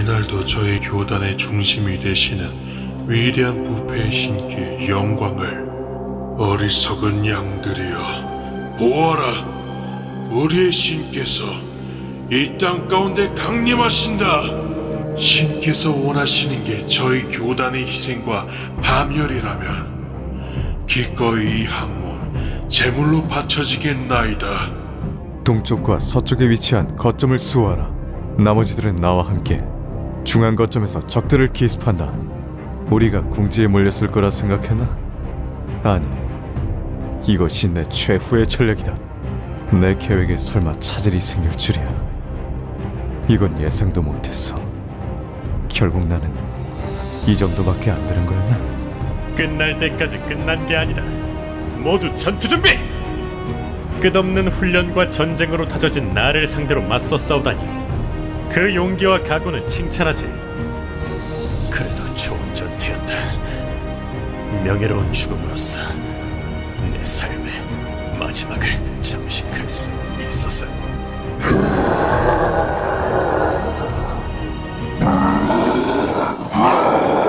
이날도 저의 교단의 중심이 되시는 위대한 부패의 신께 영광을 어리석은 양들이여 보아라. 우리의 신께서 이 땅 가운데 강림하신다. 신께서 원하시는 게 저희 교단의 희생과 파멸이라면 기꺼이 이 항문 제물로 바쳐지겠나이다. 동쪽과 서쪽에 위치한 거점을 수호하라. 나머지들은 나와 함께 중앙 거점에서 적들을 기습한다. 우리가 궁지에 몰렸을 거라 생각했나? 아니, 이것이 내 최후의 전략이다. 내 계획에 설마 차질이 생길 줄이야. 이건 예상도 못했어. 결국 나는 이 정도밖에 안 되는 거였나? 끝날 때까지 끝난 게 아니다. 모두 전투 준비! 끝없는 훈련과 전쟁으로 다져진 나를 상대로 맞서 싸우다니 그 용기와 각오는 칭찬하지. 그래도 좋은 전투였다. 명예로운 죽음으로써 내 삶의 마지막을 장식할 수 있었어.